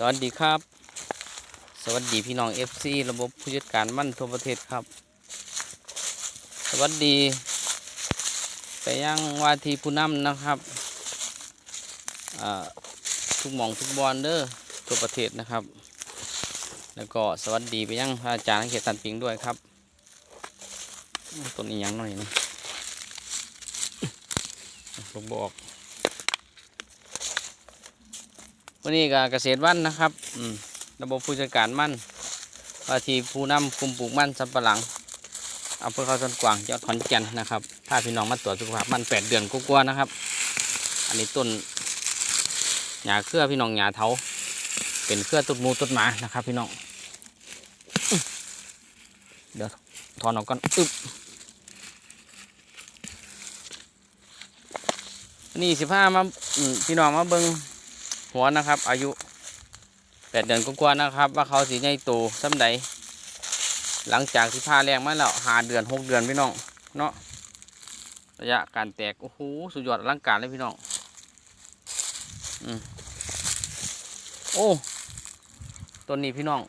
สวัสดีครับ สวัสดีพี่น้อง FC ระบบผู้จัดการมั่นทั่วประเทศครับ สวัสดี ไปยังว่าทีผู้นำนะครับทุกมองทุกบอลเด้อทั่วประเทศนะครับ แล้วก็สวัสดีไปยังพระอาจารย์เขตตันปิงด้วยครับต้นนี้ยังหน่อยนะผมบอก วันนี้ก็เกษตรวันนะครับระบบผู้จัดการมั่นว่าทีผู้นำกลุ่มปลูกมั่นสำปะหลังอำเภอเขาสวนกวางจังหวัดขอนแก่นนะครับพาพี่น้องมาตรวจสุขภาพมันแปดเดือนกว่าๆนะครับ อันนี้ต้นหญ้าเครือพี่น้องหญ้าเถาเป็นเครือต้นมูต้นหมานะครับ พี่น้อง เดี๋ยวถอนออกก่อนอึบนี่สิบห้ามาพี่น้องมาเบิ้ง หัวนะครับ อายุแปดเดือนกว่านะครับ ว่าเขาสีใหญ่โตซ้ำใดหลังจากที่พาแรงมาแล้วหาเดือนหกเดือนพี่น้องเนาะระยะการแตกโอ้โหสุดยอดอลังการเลยพี่น้องอืมโอ้ต้นนี้พี่น้อง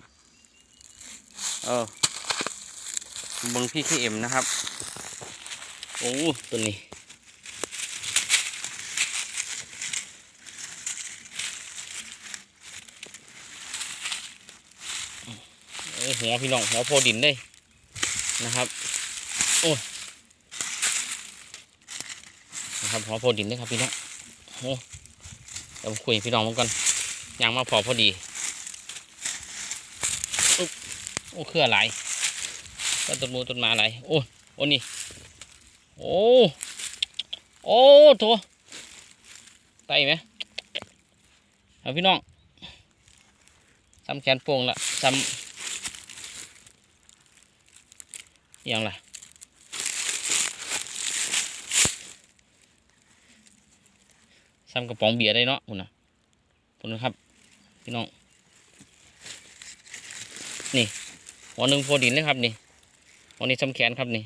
เออบิงพี่เคเอ็มนะครับ โอ้ต้นนี้ เอ้ย หัวพี่น้องหัวโพดินเลยนะครับ โอ้ยนะครับหัวโพดินเลยครับพี่น้องโอ้เดี๋ยวคุยกับพี่น้องมันก่อนยางมาพอพอดีอุ๊บโอ้เครือหลายก็ต้นมูต้นมาหลายโอ้โอ้นี่โอ้โอ้โถไตไหมเอาพี่น้องซ้ำแขนโป่งละซ้ำ อห ยังล่ะซ้ำกระป๋องเบียร์ได้เนาะคุณนะคุณนะครับ พี่น้อง นี่หัวหนึ่งโฟดินเลยครับนี่หัวนี้ซ้ำแขนครับนี่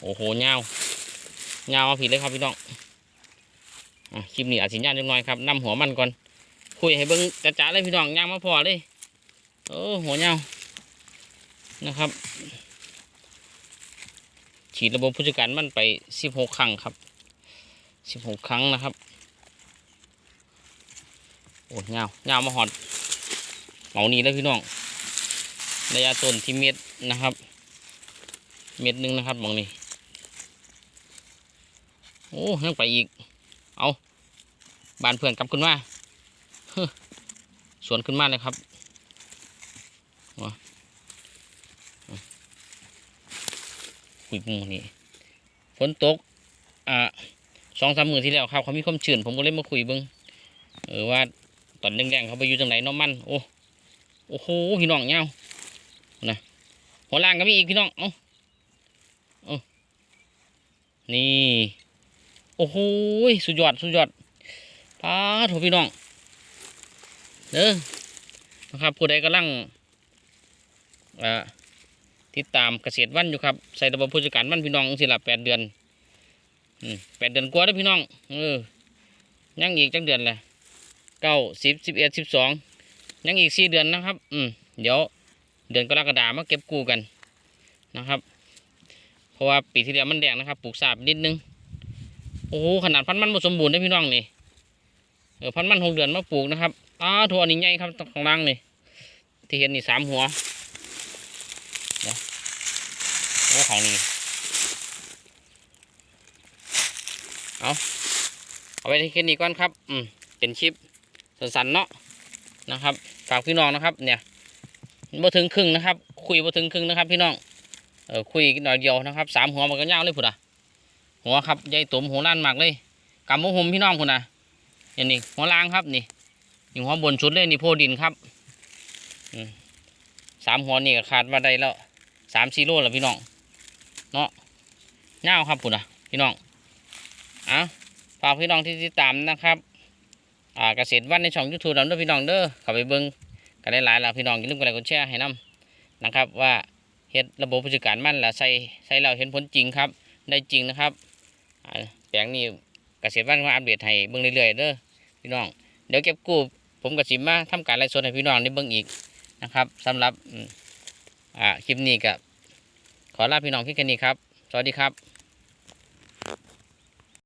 โอ้โหเงาเงาวมาผิดเลยครับพี่น้องอคลิปนี้อาจสิญาณเล็กน้อยครับนำหัวมันก่อน คุยให้เบิ้งจ้าๆเลยพี่น้องย่างมาพอเลย โอ้หัวเงา นะครับ ฉีดระบบผู้จัดการมันไปสิบหกครั้งครับสิบหกครั้งนะครับโอ้ยาวยาวมาหอดเหมานี้แล้วพี่น้องระยะต้นที่เม็ดนะครับ เม็ดหนึ่งนะครับมองนี้โอ้ยังไปอีก เอาบานเพื่อนกลับขึ้นมาสวนขึ้นมาเลยครับ คุยหมูนี่ฝนตก อ่าสองสามมือที่แล้วครับเขามีความชื้นผมก็เลยมาคุยเบิ้งเออว่าตอนแรงๆเขาไปอยู่จังไหนน้องมันโอ้โอ้โหพี่น้องเงานะหัวล่างก็มีอีกพี่น้องเอ้าเอ้านี่ โอ้โหสุดยอดสุดยอดป้าโถพี่น้องเด้อนะครับผู้ใดกำลังอ่า ติดตามเกษตรวันอยู่ครับใส่ระบบผู้จัดการวันพี่น้องสิละแปดเดือนแปดเดือนกว่าแล้วพี่น้องเออยังอีกจังเดือนแหละเก้าสิบสิบเอ็ดสิบสองยังอีกสี่เดือนนะครับ อืมเดี๋ยวเดือนกรกฎามาเก็บกู้กันนะครับ เพราะว่าปีที่แล้วมันแดงนะครับปลูกสาบนิดนึงโอ้โหขนาดพันธุ์มันสมบูรณ์นะพี่น้องนี่เออพันธุ์มันหกเดือนมาปลูกนะครับอ้าถั่วนี้ใหญ่ครับข้างล่างนี่ที่เห็นนี่สามหัว โอ้ของนี่เอาเอาไปที่แค่นี้ก่อนครับ อืมเป็นชิปสั้นๆเนาะนะครับฝากพี่น้องนะครับ เนี่ยบ่ถึงครึ่งนะครับ คุยบ่ถึงครึ่งนะครับ พี่น้องเออคุยหน่อยเดียวนะครับสามหัวมันก็ยาวเลยพุ่นอะหัวครับใหญ่ตุ่มหัวล้านมากเลยกำมะหุมพี่น้องพุ่นอะอย่างนี้หัวล่างครับนี่นี่หัวบนชุดเลยนี่โพดินครับอืมสามหัวนี่ก็ขาดว่าได้แล้วสามสี่โลแล้วพี่น้อง เนาะเน่าครับปุ่นนะพี่น้องเอาฝากพี่น้องที่ติดตามนะครับอ่าเกษตรวันในช่องยูทูบเราด้วยพี่น้องเด้อเข้าไปเบิ้งกันหลายๆแล้วพี่น้องอย่าลืมกดไลค์กดแชร์ให้นำนะครับ ว่าเฮ็ดระบบผู้จัดการมันละใส่ใส่เราเห็นผลจริงครับ ได้จริงนะครับแปลงนี้เกษตรวันมาอัปเดตให้เบิ้งเรื่อยๆเด้อพี่น้องเดี๋ยวเก็บกู้ผมกับสิมมาทำการไลฟ์สดให้พี่น้องได้เบิ้งอีกนะครับ สำหรับอ่าคลิปนี้กับ ขอลาพี่น้องพี่แค่นี้ครับ สวัสดีครับ